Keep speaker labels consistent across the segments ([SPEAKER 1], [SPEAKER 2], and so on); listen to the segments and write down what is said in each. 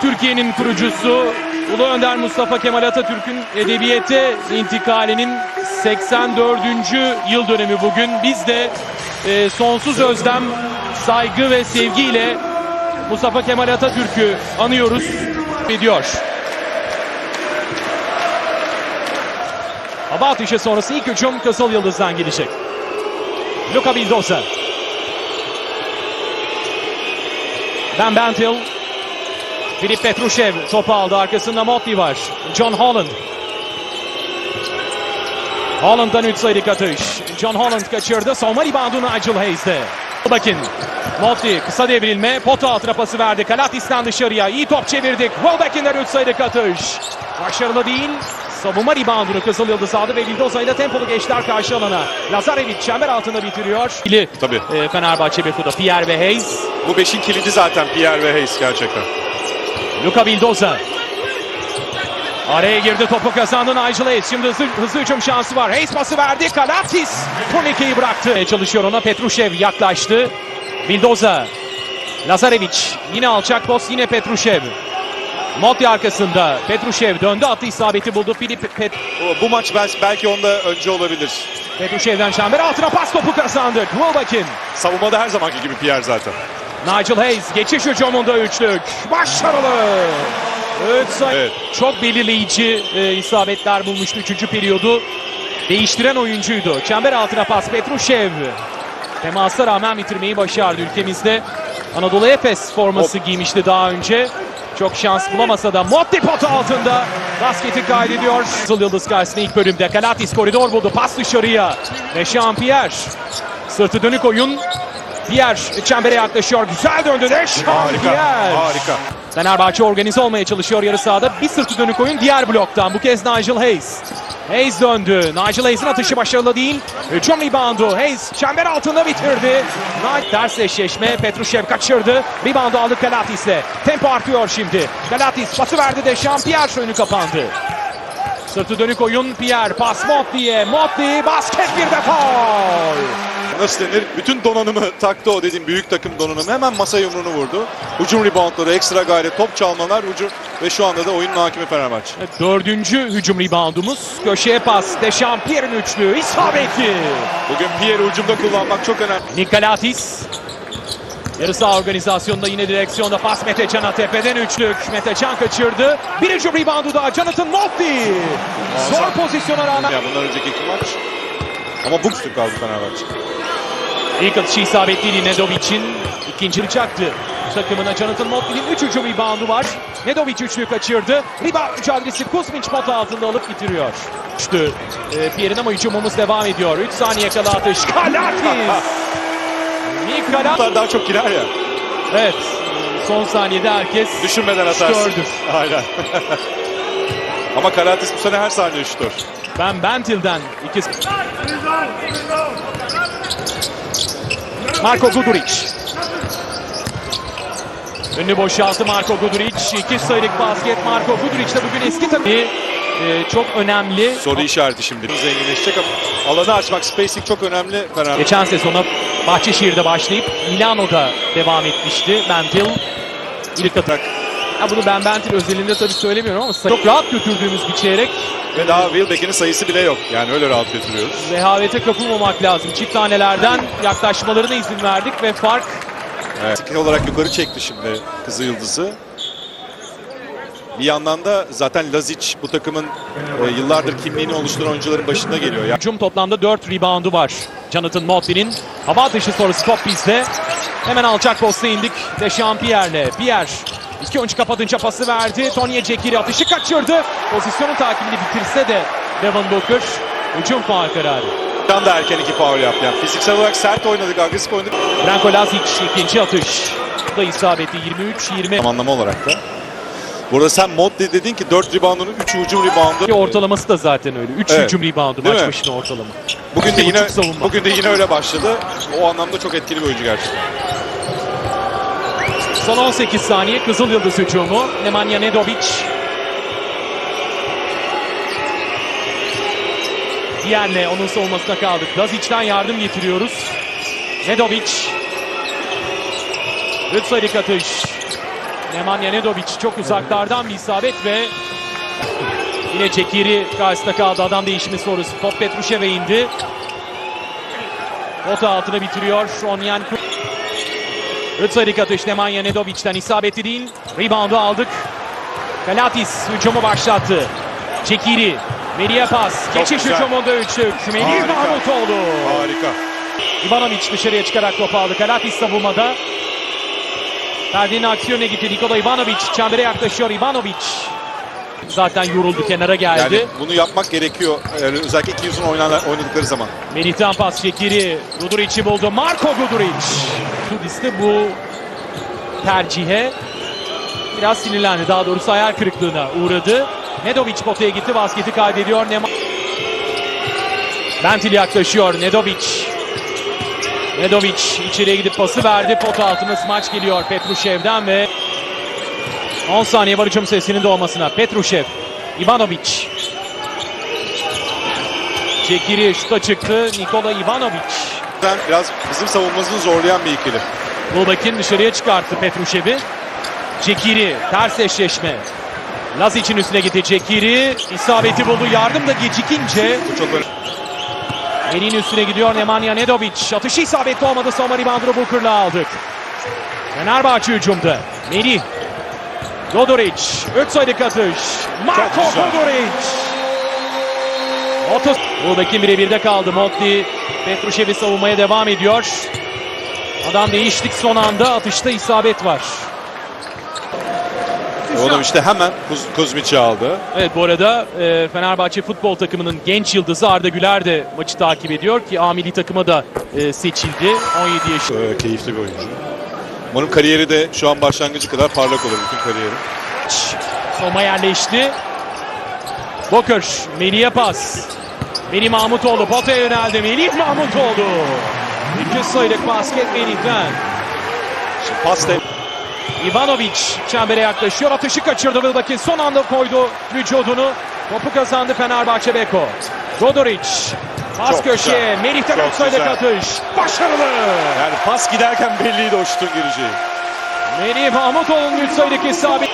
[SPEAKER 1] Türkiye'nin kurucusu Ulu Önder Mustafa Kemal Atatürk'ün edebiyete intikalinin 84. yıl dönümü bugün. Biz de e, sonsuz özlem, saygı ve sevgiyle Mustafa Kemal Atatürk'ü anıyoruz. Ediyor. Hava atışı sonrası ilk hücum Kızıl Yıldız'dan gelecek. Luka Bildosa. Ben Bentil. Filip Petrushev topu aldı. Arkasında Motley var. John Holland. Holland'dan 3 sayılık atış. John Holland kaçırdı. Savunma reboundu Nigel Hayes'de. Bakın. Motley kısa devrilme. Pota altına pası verdi. Kalatis'ten dışarıya. iyi top çevirdik. Welbeck'inden 3 sayılık atış. Başarılı değil. Savunma reboundunu Kızıl Yıldız aldı ve Vildoza ile tempolu geçtiler karşı alana. Lazarevic çember altında bitiriyor.
[SPEAKER 2] Tabii.
[SPEAKER 1] e, Fenerbahçe Beku'da Pierre ve Hayes.
[SPEAKER 2] Bu beşin kilidi zaten Pierre ve Hayes gerçekten.
[SPEAKER 1] Luka Vildoza. Araya girdi topu kazandı Nigel Hayes. Şimdi hızlı, hızlı hücum şansı var. Hayes pası verdi. Kalatis turnikeyi bıraktı. Çalışıyor ona Petrushev yaklaştı. Vildoza. Lazarevic. Yine alçak post yine Petrushev. Motti arkasında. Petrushev döndü attı isabeti buldu. Filip Pet
[SPEAKER 2] Bu, bu maç bel- belki onda önce olabilir.
[SPEAKER 1] Petrushev'den çember altına pas topu kazandı. Wilbekin.
[SPEAKER 2] Savunmada her zamanki gibi Pierre zaten.
[SPEAKER 1] Nigel Hayes geçiş hücumunda üçlük. Başarılı. Evet,
[SPEAKER 2] Evet.
[SPEAKER 1] Çok belirleyici e, isabetler bulmuştu 3. periyodu. Değiştiren oyuncuydu. Çember altına pas Petrushev. Temasa rağmen bitirmeyi başardı ülkemizde. Anadolu Efes forması giymişti daha önce. Çok şans bulamasa da Motti potu altında basketi kaydediyor. Kızıl Yıldız karşısında ilk bölümde Kalatis koridor buldu. Pas dışarıya. Ve Jean-Pierre. Sırtı dönük oyun. Pierre çembere yaklaşıyor. Güzel döndü de
[SPEAKER 2] Harika.
[SPEAKER 1] Jean-Pierre.
[SPEAKER 2] Harika.
[SPEAKER 1] Fenerbahçe organize olmaya çalışıyor yarı sahada. Bir sırtı dönük oyun diğer bloktan. Bu kez Nigel Hayes. Hayes döndü. Nigel Hayes'in atışı başarılı değil. Hücum reboundu. Hayes çember altında bitirdi. Knight ters eşleşme. Petrushev kaçırdı. Reboundu aldı Kalatis'le. Tempo artıyor şimdi. Kalatis pası verdi de Jean-Pierre önü kapandı. Sırtı dönük oyun Pierre. Pas Motley'e. Motley basket bir de foul.
[SPEAKER 2] Nasıl denir? Bütün donanımı taktı o dediğim büyük takım donanımı. Hemen masa yumruğunu vurdu. Hücum reboundları, ekstra gayret, top çalmalar, hücum ve şu anda da oyunun hakimi Fenerbahçe.
[SPEAKER 1] Dördüncü hücum reboundumuz. Köşeye pas. Dechampierre'in üçlüğü. isabetli.
[SPEAKER 2] Bugün Pierre'i hücumda kullanmak çok önemli.
[SPEAKER 1] Nikolatis. Yarı saha organizasyonunda yine direksiyonda pas Mete Can'a tepeden üçlük. Mete Can kaçırdı. Bir hücum reboundu daha Jonathan Motley. Zor pozisyona rağmen.
[SPEAKER 2] Ya bundan önceki iki maç. Ama bu üstü kaldı Fenerbahçe.
[SPEAKER 1] İlk atışı isabetliydi Nedovic'in. İkinci çaktı. Takımına Jonathan Motley'in 3 hücum reboundu var. Nedovic üçlüğü kaçırdı. Rebound mücadelesi Kuzmic pot altında alıp bitiriyor. Düştü. Ee, Pierre'in ama hücumumuz devam ediyor. 3 saniye kala atış. Kalatis. Nikolatis.
[SPEAKER 2] Bunlar daha çok girer ya.
[SPEAKER 1] Evet. Son saniyede herkes
[SPEAKER 2] Düşünmeden atarsın.
[SPEAKER 1] Şutördür.
[SPEAKER 2] Aynen. Ama Karatis bu sene her saniye şutör.
[SPEAKER 1] Ben Bentil'den iki Marko Guduric. Önünü boşalttı Marko Guduric. İki sayılık basket Marko Guduric de bugün eski takımı. Ee, çok önemli.
[SPEAKER 2] Soru işareti şimdi. Zenginleşecek ama alanı açmak, spacing çok önemli Fenerbahçe.
[SPEAKER 1] Geçen sezona Bahçeşehir'de başlayıp Milano'da devam etmişti Bentil. İlk atak. Ya bunu ben Bentil özelinde tabii söylemiyorum ama çok rahat götürdüğümüz bir çeyrek.
[SPEAKER 2] Ve daha Wilbeck'in sayısı bile yok. Yani öyle rahat götürüyoruz.
[SPEAKER 1] Rehavete kapılmamak lazım. Çift tanelerden yaklaşmalarına izin verdik ve fark
[SPEAKER 2] Evet. Olarak yukarı çekti şimdi Kızıl Yıldız'ı. Bir yandan da zaten Lazic bu takımın e, yıllardır kimliğini oluşturan oyuncuların başında geliyor. Yani
[SPEAKER 1] hücum toplamda 4 reboundu var. Jonathan Motley'nin hava atışı sonrası top bizde. Hemen alçak posta indik Dechampierre'le. Pierre iki oyuncu kapatınca pası verdi. Tony Cekiri atışı kaçırdı. Pozisyonun takibini bitirse de Devon Booker hücum faul kararı.
[SPEAKER 2] Can da erken iki faul yaptı. Yani fiziksel olarak sert oynadık, agresif oynadık.
[SPEAKER 1] Branko Lazic ikinci atış. Bu da isabeti 23-20.
[SPEAKER 2] Zamanlama olarak da. Burada sen mod dedin ki 4 reboundunun 3 hücum reboundu.
[SPEAKER 1] Ortalaması da zaten öyle. 3
[SPEAKER 2] Evet.
[SPEAKER 1] hücum reboundu
[SPEAKER 2] Değil
[SPEAKER 1] maç
[SPEAKER 2] mi?
[SPEAKER 1] başına ortalama.
[SPEAKER 2] Bugün de yine bugün de yine öyle başladı. O anlamda çok etkili bir oyuncu gerçekten.
[SPEAKER 1] Son 18 saniye Kızıl Yıldız hücumu. Nemanja Nedovic. Diğerle onun savunmasına kaldık. Lazic'den yardım getiriyoruz. Nedovic. Rıtsaylık atış. Nemanja Nedovic çok uzaklardan bir isabet ve yine Çekiri karşısında kaldı. Adam değişimi sorusu. Top Petruşev'e indi. Pota altına bitiriyor. Onyan Rıtsarik atış Nemanja Nedovic'den isabeti değil. Reboundu aldık. Galatis hücumu başlattı. Çekiri. Meri'ye pas. Geçiş hücumunda üçlük.
[SPEAKER 2] Harika.
[SPEAKER 1] Mahmutoğlu.
[SPEAKER 2] Harika.
[SPEAKER 1] Ivanovic dışarıya çıkarak topu aldı. Galatis savunmada. Ferdi'nin aksiyonuna gitti. Nikola Ivanovic çembere yaklaşıyor. Ivanovic zaten yoruldu kenara geldi.
[SPEAKER 2] Yani bunu yapmak gerekiyor. Yani özellikle iki yüzün oynanan- oynadıkları zaman.
[SPEAKER 1] Melih'ten pas Şekiri. Guduric'i buldu. Marko Guduric. Tudis'te bu tercihe biraz sinirlendi. Daha doğrusu hayal kırıklığına uğradı. Nedovic potaya gitti. Basketi kaybediyor. Nema Bentil yaklaşıyor. Nedovic. Nedovic içeriye gidip pası verdi. Pot altına smaç geliyor Petruşev'den ve 10 saniye var hücum sesinin doğmasına. Petruşev. Ivanovic. Çekiri şuta çıktı. Nikola Ivanovic.
[SPEAKER 2] Ben biraz bizim savunmasını zorlayan bir ikili.
[SPEAKER 1] Bulbakin dışarıya çıkarttı Petruşev'i. Çekiri ters eşleşme. Lazic'in üstüne gitti Çekiri. isabeti buldu. Yardım da gecikince
[SPEAKER 2] Bu çok önemli.
[SPEAKER 1] Melih'in üstüne gidiyor Nemanja Nedovic. Atışı isabetli olmadı. Soma reboundunu Booker'la aldık. Fenerbahçe hücumda. Melih. Dodoric. Üç sayılık atış. Marko
[SPEAKER 2] güzel.
[SPEAKER 1] Dodoric. 30. Bulbakin birebirde kaldı. Motti Petruşev'i savunmaya devam ediyor. Adam değiştik son anda. Atışta isabet var.
[SPEAKER 2] Oğlum işte hemen Kuz, Kuzmic'i aldı.
[SPEAKER 1] Evet bu arada e, Fenerbahçe futbol takımının genç yıldızı Arda Güler de maçı takip ediyor ki A milli takıma da e, seçildi. 17 yaşında.
[SPEAKER 2] Ee, keyifli bir oyuncu. Umarım kariyeri de şu an başlangıcı kadar parlak olur bütün kariyeri.
[SPEAKER 1] Soma yerleşti. Bokır, Melih'e pas. Melih Mahmutoğlu potaya yöneldi. Melih Mahmutoğlu. İki sayılık basket Melih'ten.
[SPEAKER 2] Şimdi pas da
[SPEAKER 1] Ivanovic çembere yaklaşıyor. Atışı kaçırdı. Wilbekin son anda koydu vücudunu. Topu kazandı Fenerbahçe Beko. Dodoric. Pas
[SPEAKER 2] Çok
[SPEAKER 1] köşeye.
[SPEAKER 2] güzel.
[SPEAKER 1] Melih'ten
[SPEAKER 2] güzel.
[SPEAKER 1] atış. Başarılı.
[SPEAKER 2] yani pas giderken belliydi o şutun gireceği.
[SPEAKER 1] Melih Mahmutoğlu'nun 3 sayılık isabet.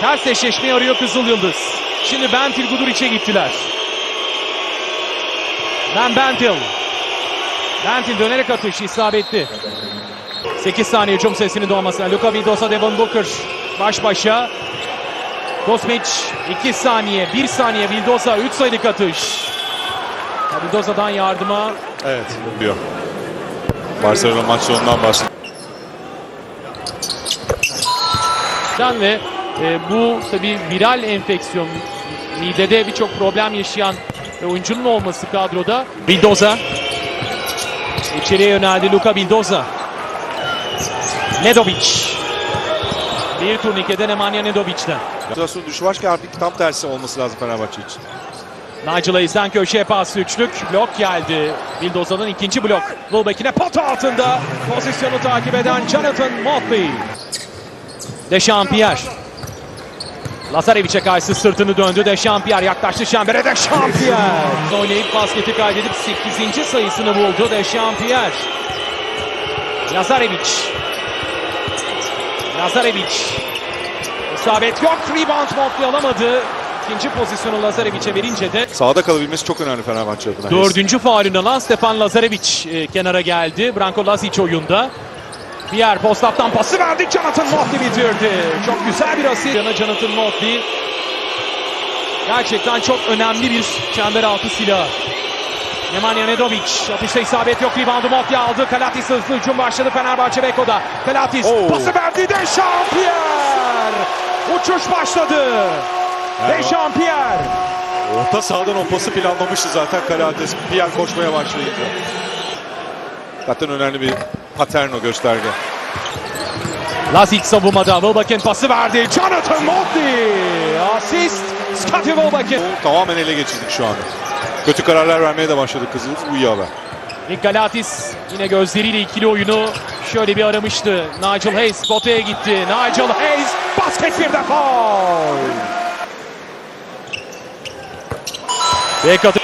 [SPEAKER 1] Ters eşleşmeyi arıyor Kızıl Yıldız. Şimdi Bentil Guduric'e gittiler. Ben Bentil. Bentil dönerek atış isabetli. 8 saniye hücum sesinin doğmasına. Luka Vildosa, Devon Booker baş başa. Kosmic 2 saniye, 1 saniye Vildosa 3 sayılık atış. Vildosa'dan yardıma
[SPEAKER 2] Evet. Diyor. Barcelona maç sonundan.
[SPEAKER 1] Sen ve e, bu tabi viral enfeksiyon midede birçok problem yaşayan e, oyuncunun olması kadroda. Bildoza içeriye yöneldi Luka Bildoza. Nedovic. Bir turnikede Nemanja Nedovic'den.
[SPEAKER 2] Motivasyon düşü var ki artık tam tersi olması lazım Fenerbahçe için.
[SPEAKER 1] Nigel Hayes'den köşeye pas üçlük. Blok geldi. Bildoza'nın ikinci blok. Wilbeck'ine pota altında. Pozisyonu takip eden Jonathan Motley. Dechampierre. Lazarevic'e karşı sırtını döndü. Dechampierre yaklaştı Şember'e. Dechampierre. Oynayıp basketi kaydedip 8. sayısını buldu. Dechampierre. Lazarevic. Lazarevic. İsabet yok. Rebound Motley alamadı. İkinci pozisyonu Lazarevic'e verince de
[SPEAKER 2] Sahada kalabilmesi çok önemli Fenerbahçe adına.
[SPEAKER 1] dördüncü faulünü alan Stefan Lazarevic e, kenara geldi. Branko Lazic oyunda. Diğer postaptan pası verdi. Jonathan Motley bitirdi. Çok güzel bir asil. Yana Jonathan Motley. Gerçekten çok önemli bir çember altı silah. Nemanja Nedovic. Atışta isabet yok. Reboundu Motley aldı. Kalatis hızlı hücum başladı Fenerbahçe Beko'da. Kalatis
[SPEAKER 2] Oo.
[SPEAKER 1] pası verdi. Dechampierre. Uçuş başladı. Dechampierre.
[SPEAKER 2] Orta sahadan o pası planlamıştı zaten Karates. Yer koşmaya başlayınca. Zaten önemli bir patern o gösterge.
[SPEAKER 1] Lazic savunmada. Wilbeck'in pası verdi. Jonathan Motley. Asist. Scottie Wilbeck'in.
[SPEAKER 2] O tamamen ele geçirdik şu anda. Kötü kararlar vermeye de başladık kızımız. Bu iyi haber.
[SPEAKER 1] Nick Galatis yine gözleriyle ikili oyunu şöyle bir aramıştı. Nigel Hayes potaya gitti. Nigel Hayes basket bir de faul. Bek atı-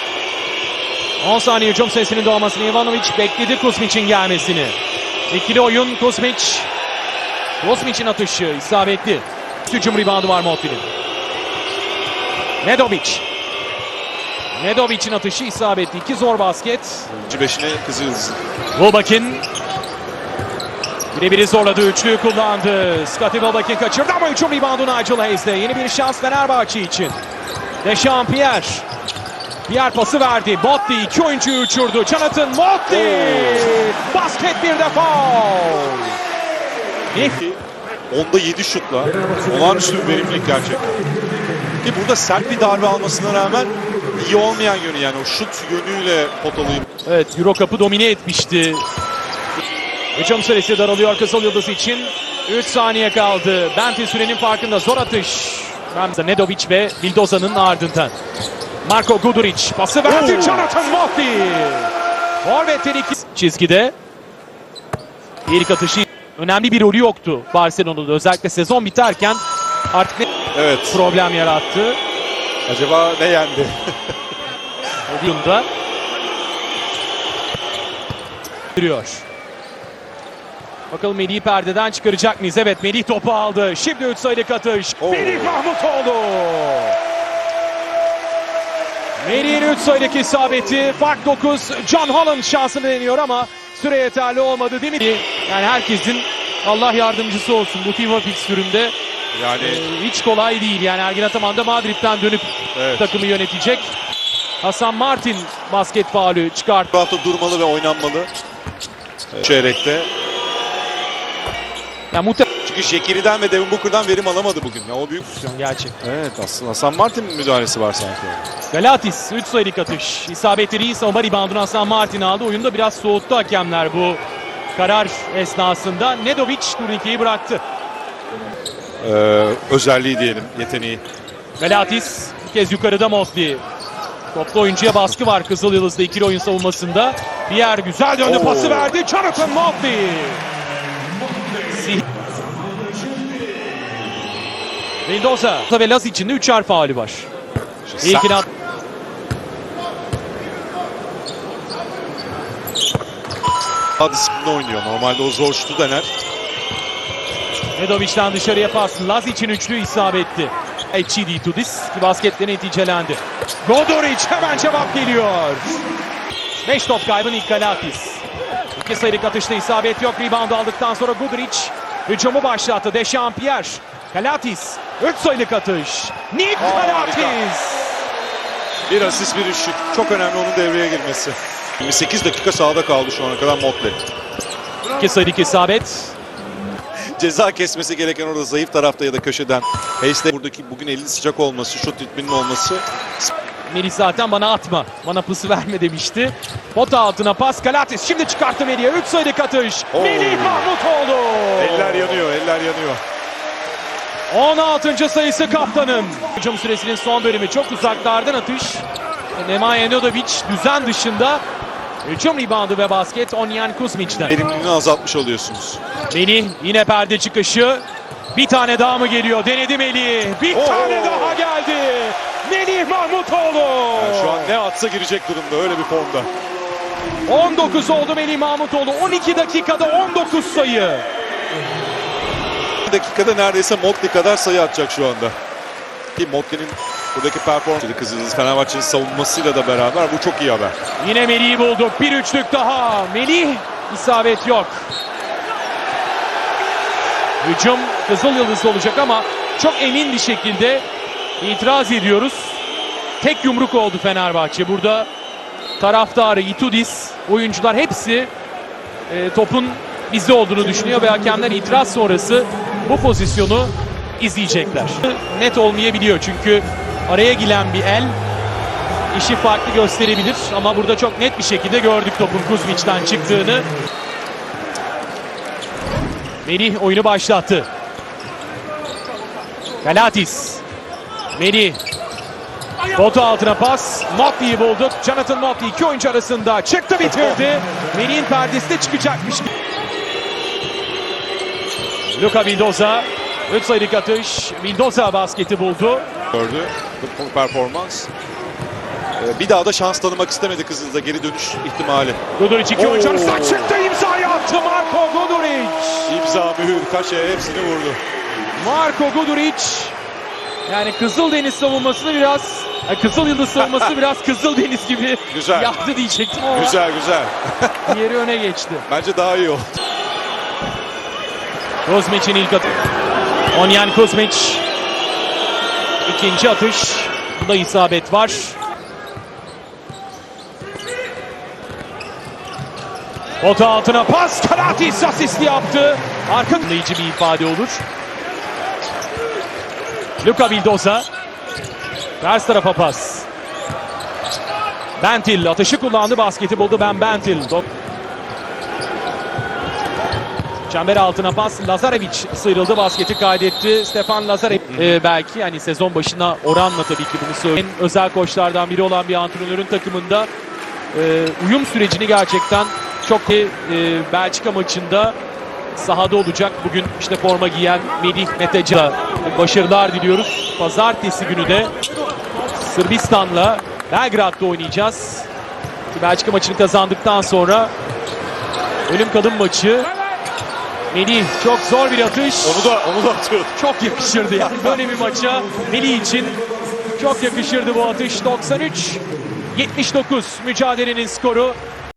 [SPEAKER 1] 10 saniye hücum sesinin doğmasını Ivanovic bekledi Kuzmic'in gelmesini. İkili oyun Kuzmic. Kuzmic'in atışı isabetli. Hücum reboundu var Motley'nin. Nedovic. Nedovic'in atışı isabetli. İki zor basket.
[SPEAKER 2] İkinci beşine Kızıldız'ın.
[SPEAKER 1] Wilbekin. Birebiri zorladı. Üçlüyü kullandı. Scottie Wilbekin kaçırdı ama hücum reboundu Nigel Hayes'de. Yeni bir şans Fenerbahçe için. Dechampierre. Pierre pası verdi. Motley iki oyuncuyu uçurdu. Jonathan Motley. Basket bir defa.
[SPEAKER 2] Onda 7 şutla olağanüstü bir verimlilik gerçekten. Ki burada sert bir darbe almasına rağmen iyi olmayan yönü yani o şut yönüyle potalıyı
[SPEAKER 1] Evet Euro Cup'ı domine etmişti. Hücum süresi daralıyor Kızıl Yıldız için. 3 saniye kaldı. Benti sürenin farkında zor atış. Nedovic ve Vildoza'nın ardından. Marko Guduric pası verdi.
[SPEAKER 2] Oo.
[SPEAKER 1] Jonathan Motley. Forvet'ten iki çizgide. İlk atışı önemli bir rolü yoktu Barcelona'da. Özellikle sezon biterken artık ne
[SPEAKER 2] Evet.
[SPEAKER 1] problem yarattı.
[SPEAKER 2] Acaba ne yendi?
[SPEAKER 1] Yılında duruyor. Bakalım Melih'i perdeden çıkaracak mıyız? Evet Melih topu aldı. Şimdi 3 sayılık atış.
[SPEAKER 2] Oo.
[SPEAKER 1] Melih Mahmutoğlu. Melih'in 3 sayılık isabeti. Fark 9. John Holland şansını deniyor ama süre yeterli olmadı değil mi? Yani herkesin Allah yardımcısı olsun bu FIFA fikstüründe.
[SPEAKER 2] Yani
[SPEAKER 1] Ee, hiç kolay değil. Yani Ergin Ataman da Madrid'den dönüp
[SPEAKER 2] evet.
[SPEAKER 1] takımı yönetecek. Hasan Martin basket faulü çıkarttı.
[SPEAKER 2] Bu hafta durmalı ve oynanmalı. Ee, Çeyrekte.
[SPEAKER 1] Yani muhtemelen
[SPEAKER 2] Çünkü Şekiri'den ve Devin Booker'dan verim alamadı bugün. Ya o büyük.
[SPEAKER 1] gerçek.
[SPEAKER 2] Evet aslında Hasan Martin'in müdahalesi var sanki.
[SPEAKER 1] Galatis 3 sayılık atış. İsabetli iyi savunma reboundunu Hasan Martin aldı. Oyunda biraz soğuttu hakemler bu karar esnasında. Nedovic turnikeyi bıraktı.
[SPEAKER 2] Ee, özelliği diyelim, yeteneği.
[SPEAKER 1] Galatis bir kez yukarıda Motley. Toplu oyuncuya baskı var Kızıl Yıldız'da ikili oyun savunmasında. Bir yer güzel döndü
[SPEAKER 2] Oo.
[SPEAKER 1] pası verdi. Jonathan Motley. Mendoza ve Laz içinde 3'er faulü var.
[SPEAKER 2] Sen-
[SPEAKER 1] at-
[SPEAKER 2] disiplinli oynuyor. Normalde o zor şutu dener.
[SPEAKER 1] Nedovic'den dışarıya pas. Laz için üçlü isabetli. Echidi Tudis basketle neticelendi. Godoric hemen cevap geliyor. 5 top kaybın ilk Galatis. İki sayılık atışta isabet yok. Rebound aldıktan sonra Guduric hücumu başlattı. Dechampierre. Galatis. 3 sayılık atış. Nick
[SPEAKER 2] Aa,
[SPEAKER 1] Galatis.
[SPEAKER 2] Bir asist bir şut. Çok önemli onun devreye girmesi. 28 dakika sahada kaldı şu ana kadar Motley.
[SPEAKER 1] 2 sayılık isabet.
[SPEAKER 2] Ceza kesmesi gereken orada zayıf tarafta ya da köşeden. Hayes'te buradaki bugün elini sıcak olması, şut ritminin olması.
[SPEAKER 1] Melih zaten bana atma. Bana pısı verme demişti. Pota altına pas Galatis. Şimdi çıkarttı Melih'e. 3 sayılık atış.
[SPEAKER 2] Oo.
[SPEAKER 1] Melih Mahmutoğlu.
[SPEAKER 2] Eller yanıyor, eller yanıyor.
[SPEAKER 1] 16. sayısı kaptanın. Hücum süresinin son bölümü çok uzaklardan atış. Nemanja Nedovic düzen dışında hücum reboundu ve basket Onyan Kuzmic'den.
[SPEAKER 2] Verimliliğini azaltmış oluyorsunuz.
[SPEAKER 1] Melih yine perde çıkışı. Bir tane daha mı geliyor? Denedi Melih. Bir
[SPEAKER 2] Oo.
[SPEAKER 1] tane daha geldi. Melih Mahmutoğlu.
[SPEAKER 2] Yani şu an ne atsa girecek durumda öyle bir formda.
[SPEAKER 1] 19 oldu Melih Mahmutoğlu. 12 dakikada 19 sayı.
[SPEAKER 2] Bir dakikada neredeyse Motley kadar sayı atacak şu anda. Ki Motley'nin buradaki performansı Kızıldız Fenerbahçe'nin savunmasıyla da beraber bu çok iyi haber.
[SPEAKER 1] Yine Melih'i bulduk. Bir üçlük daha. Melih isabet yok. Hücum Kızıl Yıldız olacak ama çok emin bir şekilde itiraz ediyoruz. Tek yumruk oldu Fenerbahçe. Burada taraftarı, Itudis, oyuncular hepsi e, topun bizde olduğunu düşünüyor ve hakemler itiraz sonrası bu pozisyonu izleyecekler. Net olmayabiliyor çünkü araya giren bir el işi farklı gösterebilir ama burada çok net bir şekilde gördük topun Kuzmic'den çıktığını. Melih oyunu başlattı. Galatis. Melih. Botu altına pas. Motley'i bulduk. Jonathan Motley iki oyuncu arasında çıktı bitirdi. Melih'in perdesi de çıkacakmış. Luka Vildoza. 3 sayılık atış. Vildoza basketi buldu.
[SPEAKER 2] Gördü bu performans. Ee, Bir daha da şans tanımak istemedi Kızıldız'a geri dönüş ihtimali.
[SPEAKER 1] Guduric iki oyuncu
[SPEAKER 2] Oo.
[SPEAKER 1] arasında çıktı. imzayı attı Marko Guduric.
[SPEAKER 2] İmza, mühür, kaşe hepsini vurdu.
[SPEAKER 1] Marko Guduric. Yani Kızıldeniz savunmasını biraz Ay, Kızıl Yıldız savunması biraz Kızıldeniz gibi
[SPEAKER 2] Güzel.
[SPEAKER 1] yaptı diyecektim ama
[SPEAKER 2] Güzel güzel.
[SPEAKER 1] diğeri öne geçti.
[SPEAKER 2] Bence daha iyi oldu.
[SPEAKER 1] Kozmic'in ilk atı. Onyan Kozmic. İkinci atış. Bunda isabet var. Pota altına pas. Karatis asisti yaptı. Arka kullayıcı bir ifade olur. Luka Vildoza. Ters tarafa pas. Bentil atışı kullandı. Basketi buldu Ben Bentil. Çember altına pas. Lazarevic sıyrıldı. Basketi kaydetti. Stefan Lazarevic Ee, belki yani sezon başına oranla tabii ki bunu söyleyeyim. En özel koçlardan biri olan bir antrenörün takımında e, uyum sürecini gerçekten çok e, Belçika maçında sahada olacak. Bugün işte forma giyen Melih Metecan'a başarılar diliyoruz. Pazartesi günü de Sırbistan'la Belgrad'da oynayacağız. Belçika maçını kazandıktan sonra ölüm kadın maçı Melih çok zor bir atış.
[SPEAKER 2] Onu da onu da atıyor.
[SPEAKER 1] Çok yakışırdı yani böyle bir maça Melih için çok yakışırdı bu atış. 93 79 mücadelenin skoru.